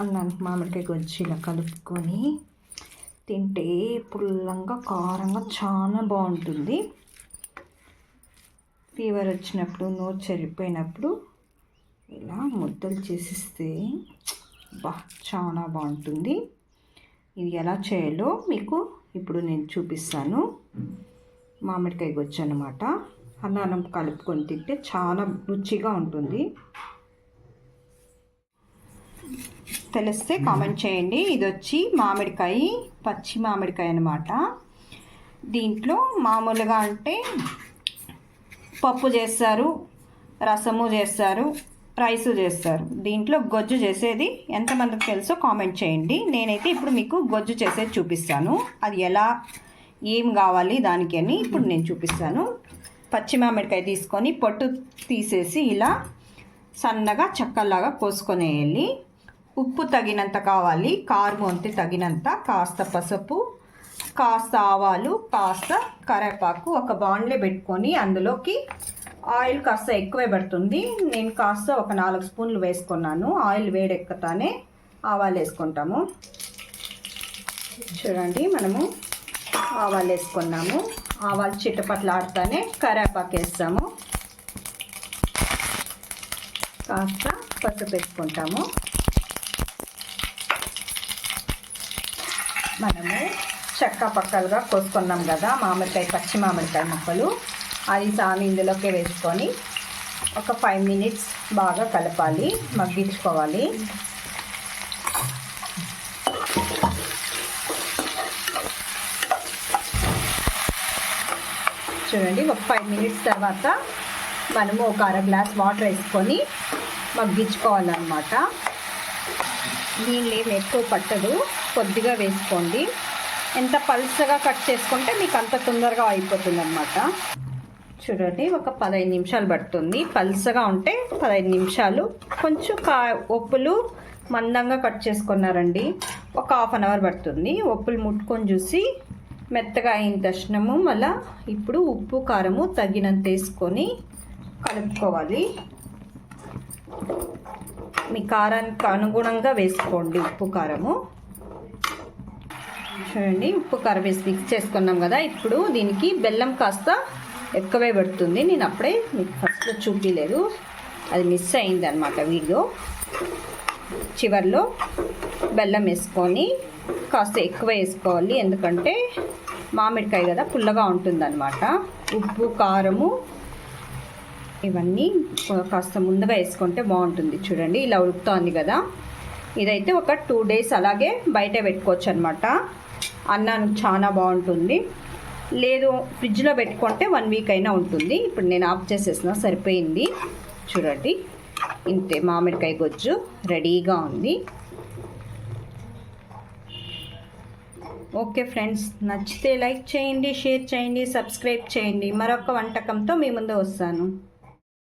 అన్నానికి మామిడికాయ గుజ్జు ఇలా కలుపుకొని తింటే పుల్లంగా కారంగా చాలా బాగుంటుంది. ఫీవర్ వచ్చినప్పుడు నోరు చెరిపోయినప్పుడు ఇలా ముద్దలు చేసిస్తే బా చాలా బాగుంటుంది. ఇది ఎలా చేయాలో మీకు ఇప్పుడు నేను చూపిస్తాను. మామిడికాయ గొచ్చు అనమాట అన్నం కలుపుకొని తింటే చాలా రుచిగా ఉంటుంది. తెలిస్తే కామెంట్ చేయండి. ఇది వచ్చి మామిడికాయ పచ్చి మామిడికాయ అనమాట దీంట్లో మామూలుగా అంటే పప్పు చేస్తారు రసము చేస్తారు రైసు చేస్తారు. దీంట్లో గొజ్జు చేసేది ఎంతమందికి తెలుసో కామెంట్ చేయండి. నేనైతే ఇప్పుడు మీకు గొజ్జు చేసేది చూపిస్తాను. అది ఎలా ఏం కావాలి దానికి అని ఇప్పుడు నేను చూపిస్తాను. పచ్చి మామిడికాయ తీసుకొని పొట్టు తీసేసి ఇలా సన్నగా చక్కల్లాగా వెళ్ళి ఉప్పు తగినంత కావాలి కారం వంతి తగినంత కాస్త పసుపు కాస్త ఆవాలు కాస్త కరేపాకు ఒక బాండ్లే పెట్టుకొని అందులోకి ఆయిల్ కాస్త ఎక్కువే పడుతుంది. నేను కాస్త ఒక నాలుగు స్పూన్లు వేసుకున్నాను. ఆయిల్ వేడెక్కతానే ఆవాలు వేసుకుంటాము. చూడండి మనము ఆవాలు వేసుకున్నాము. ఆవాలు చిట్టపట్లాడుతానే కరేపాకు వేస్తాము. కాస్త పసుపు వేసుకుంటాము. మనము చెక్క పక్కలుగా కోసుకున్నాం కదా మామిడికాయ పచ్చి మామిడికాయ ముక్కలు. అది సామి ఇందులోకి వేసుకొని ఒక ఫైవ్ మినిట్స్ బాగా కలపాలి మగ్గించుకోవాలి. చూడండి ఒక ఫైవ్ మినిట్స్ తర్వాత మనము ఒక అర గ్లాస్ వాటర్ వేసుకొని మగ్గించుకోవాలన్నమాట. నీళ్ళు ఏం ఎక్కువ పట్టదు. కొద్దిగా వేసుకోండి. ఎంత పల్సగా కట్ చేసుకుంటే మీకు అంత తొందరగా అయిపోతుంది అనమాట చూడండి ఒక పదహైదు నిమిషాలు పడుతుంది. పల్సగా ఉంటే పదహైదు నిమిషాలు. కొంచెం కా ఒప్పులు మందంగా కట్ చేసుకున్నారండి. ఒక హాఫ్ అన్ అవర్ పడుతుంది. ఒప్పులు ముట్టుకొని చూసి మెత్తగా అయిన తక్షణము మళ్ళీ ఇప్పుడు ఉప్పు కారము తగినంత వేసుకొని కలుపుకోవాలి. మీ కారానికి అనుగుణంగా వేసుకోండి. ఉప్పు కారము. చూడండి ఉప్పు కారం వేసి మిక్స్ చేసుకున్నాం కదా. ఇప్పుడు దీనికి బెల్లం కాస్త ఎక్కువే పడుతుంది. నేను అప్పుడే మీకు ఫస్ట్లో చూపించలేదు అది మిస్ అయింది అనమాట వీడియో. చివరిలో బెల్లం వేసుకొని కాస్త ఎక్కువ వేసుకోవాలి. ఎందుకంటే మామిడికాయ కదా పుల్లగా ఉంటుందన్నమాట. ఉప్పు కారము ఇవన్నీ కాస్త ముందుగా వేసుకుంటే బాగుంటుంది. చూడండి ఇలా ఉడుకుతోంది కదా. ఇదైతే ఒక టూ డేస్ అలాగే బయట పెట్టుకోవచ్చు అనమాట అన్నాను చాలా బాగుంటుంది. లేదు ఫ్రిడ్జ్లో పెట్టుకుంటే వన్ వీక్ అయినా ఉంటుంది. ఇప్పుడు నేను ఆఫ్ చేసేసిన సరిపోయింది. చూడండి ఇంతే మామిడికాయ గొజ్జు రెడీగా ఉంది. ఓకే ఫ్రెండ్స్ నచ్చితే లైక్ చేయండి షేర్ చేయండి సబ్స్క్రైబ్ చేయండి. మరొక వంటకంతో మీ ముందు వస్తాను.